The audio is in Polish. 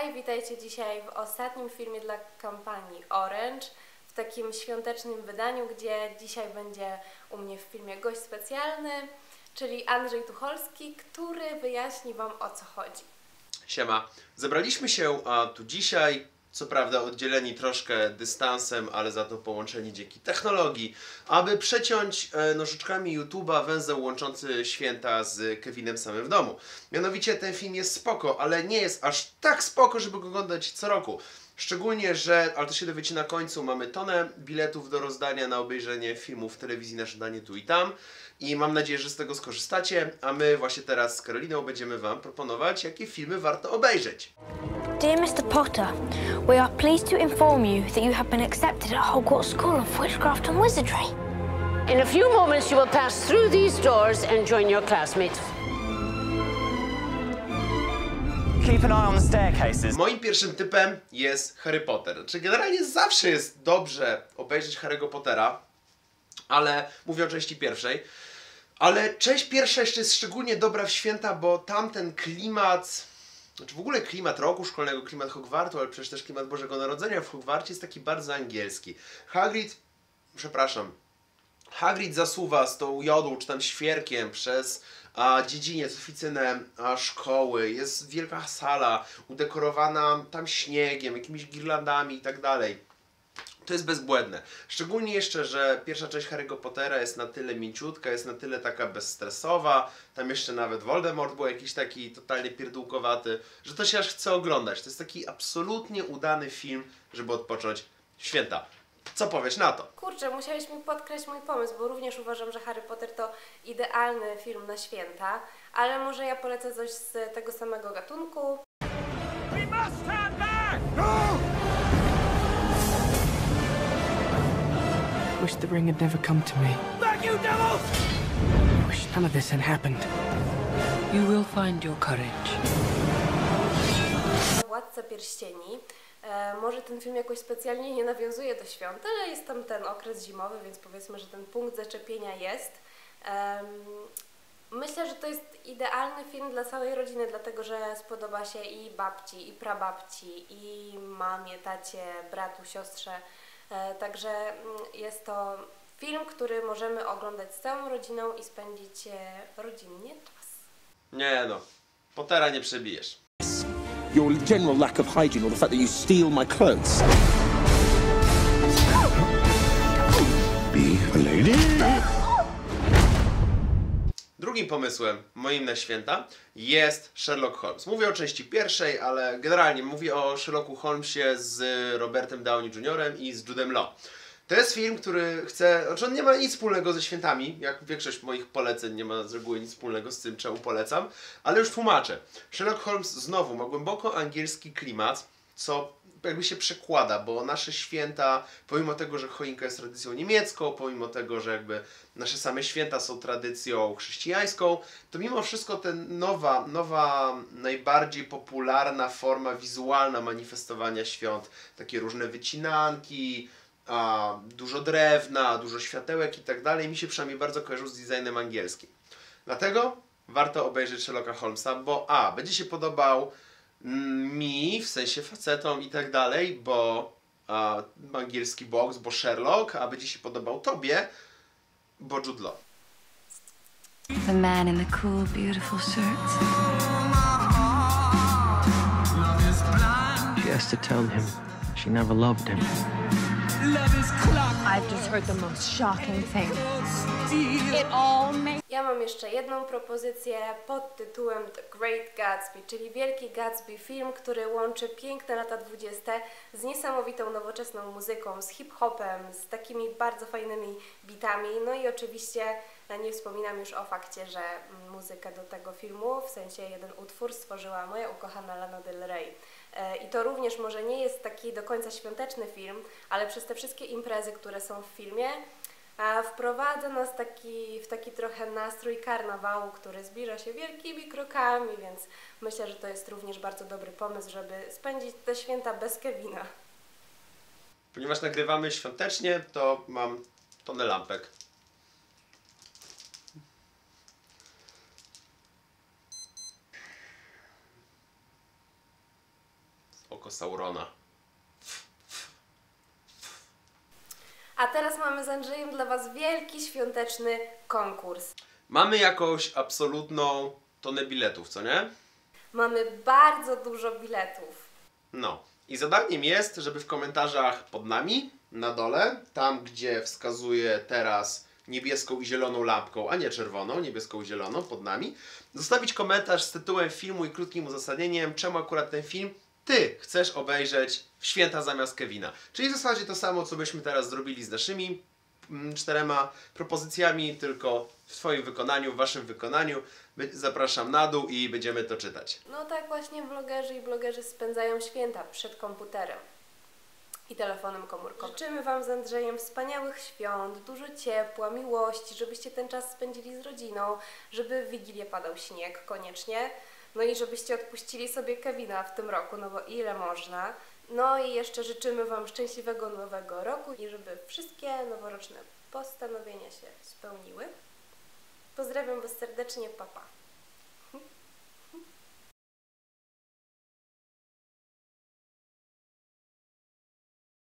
Hej, witajcie dzisiaj w ostatnim filmie dla kampanii Orange w takim świątecznym wydaniu, gdzie dzisiaj będzie u mnie w filmie gość specjalny, czyli Andrzej Tucholski, który wyjaśni Wam o co chodzi. Siema. Zebraliśmy się a, tu dzisiaj, co prawda oddzieleni troszkę dystansem, ale za to połączeni dzięki technologii, aby przeciąć e, nożyczkami YouTube'a węzeł łączący święta z Kevinem samym w domu. Mianowicie ten film jest spoko, ale nie jest aż tak spoko, żeby go oglądać co roku. Szczególnie, że, ale to się dowiecie na końcu, mamy tonę biletów do rozdania na obejrzenie filmów w telewizji na żądanie tu i tam i mam nadzieję, że z tego skorzystacie, a my właśnie teraz z Karoliną będziemy Wam proponować, jakie filmy warto obejrzeć. Dear Mr. Potter, we are pleased to inform you that you have been accepted at Hogwarts School of Witchcraft and Wizardry. In a few moments, you will pass through these doors and join your classmates. Keep an eye on the staircases. Moim pierwszym typem jest Harry Potter. Znaczy generalnie zawsze jest dobrze obejrzeć Harry'ego Pottera, ale mówię o części pierwszej. Ale część pierwsza jeszcze jest szczególnie dobra w święta, bo tamten klimat, znaczy w ogóle klimat roku szkolnego, klimat Hogwartu, ale przecież też klimat Bożego Narodzenia w Hogwarcie jest taki bardzo angielski. Hagrid, przepraszam, Hagrid zasuwa z tą jodą czy tam świerkiem przez a, dziedziniec, oficynę a, szkoły. Jest wielka sala udekorowana tam śniegiem, jakimiś girlandami i tak dalej. To jest bezbłędne. Szczególnie jeszcze, że pierwsza część Harry'ego Pottera jest na tyle mięciutka, jest na tyle taka bezstresowa, tam jeszcze nawet Voldemort był jakiś taki totalnie pierdółkowaty, że to się aż chce oglądać. To jest taki absolutnie udany film, żeby odpocząć święta. Co powiesz na to? Kurczę, musiałeś mi podkreślić mój pomysł, bo również uważam, że Harry Potter to idealny film na święta, ale może ja polecę coś z tego samego gatunku. Wish the ring had never come to me. Back, you devils! Wish none of this had happened. You will find your courage. Władca Pierścieni. E, może ten film jakoś specjalnie nie nawiązuje do świąt, ale jest tam ten okres zimowy, więc powiedzmy, że ten punkt zaczepienia jest. Myślę, że to jest idealny film dla całej rodziny, dlatego że spodoba się i babci, i prababci, i mamie, tacie, bratu, siostrze. E, także mm, jest to film, który możemy oglądać z całą rodziną i spędzić e, rodzinnie czas. Nie no, Pottera nie przebijesz. Your general lack of hygiene or the fact that you steal my clothes. Be a lady. Drugim pomysłem moim na święta jest Sherlock Holmes. Mówię o części pierwszej, ale generalnie mówię o Sherlocku Holmesie z Robertem Downey Jr. i z Judem Law. To jest film, który chce, znaczy on nie ma nic wspólnego ze świętami, jak większość moich poleceń nie ma z reguły nic wspólnego z tym, czemu polecam, ale już tłumaczę. Sherlock Holmes znowu ma głęboko angielski klimat, co jakby się przekłada, bo nasze święta, pomimo tego, że choinka jest tradycją niemiecką, pomimo tego, że jakby nasze same święta są tradycją chrześcijańską, to mimo wszystko ten nowa, nowa, najbardziej popularna forma wizualna manifestowania świąt, takie różne wycinanki, a, dużo drewna, dużo światełek i tak dalej, mi się przynajmniej bardzo kojarzą z designem angielskim. Dlatego warto obejrzeć Sherlocka Holmesa, bo a, będzie się podobał mm, mi, w sensie facetom i tak dalej, bo a, angielski box, bo Sherlock, a będzie się podobał tobie, bo Jude Law. The man in the cool, beautiful shirt. She has to tell him she never loved him. I've just heard the most shocking thing. It all makes Ja mam jeszcze jedną propozycję pod tytułem The Great Gatsby, czyli Wielki Gatsby, film, który łączy piękne lata 20. z niesamowitą nowoczesną muzyką, z hip-hopem, z takimi bardzo fajnymi bitami. No i oczywiście e, nie wspominam już o fakcie, że mm, muzykę do tego filmu, w sensie jeden utwór, stworzyła moja ukochana Lana Del Rey. E, I to również może nie jest taki do końca świąteczny film, ale przez te wszystkie imprezy, które są w filmie, wprowadza nas taki, w taki trochę nastrój karnawału, który zbliża się wielkimi krokami, więc myślę, że to jest również bardzo dobry pomysł, żeby spędzić te święta bez Kevina. Ponieważ nagrywamy świątecznie, to mam tonę lampek. Saurona. A teraz mamy z Andrzejem dla Was wielki świąteczny konkurs. Mamy jakąś absolutną tonę biletów, co nie? Mamy bardzo dużo biletów. No. I zadaniem jest, żeby w komentarzach pod nami, na dole, tam gdzie wskazuje teraz niebieską i zieloną lampką, a nie czerwoną, niebieską i zieloną pod nami, zostawić komentarz z tytułem filmu i krótkim uzasadnieniem, czemu akurat ten film ty chcesz obejrzeć w święta zamiast Kevina. Czyli w zasadzie to samo, co byśmy teraz zrobili z naszymi mm, czterema propozycjami, tylko w Twoim wykonaniu, w Waszym wykonaniu. Zapraszam na dół i będziemy to czytać. No tak właśnie vlogerzy i blogerzy spędzają święta przed komputerem i telefonem komórkowym. Życzymy Wam z Andrzejem wspaniałych świąt, dużo ciepła, miłości, żebyście ten czas spędzili z rodziną, żeby w Wigilię padał śnieg koniecznie, no i żebyście odpuścili sobie Kevina w tym roku, no bo ile można. No i jeszcze życzymy Wam szczęśliwego nowego roku i żeby wszystkie noworoczne postanowienia się spełniły. Pozdrawiam Was serdecznie, papa.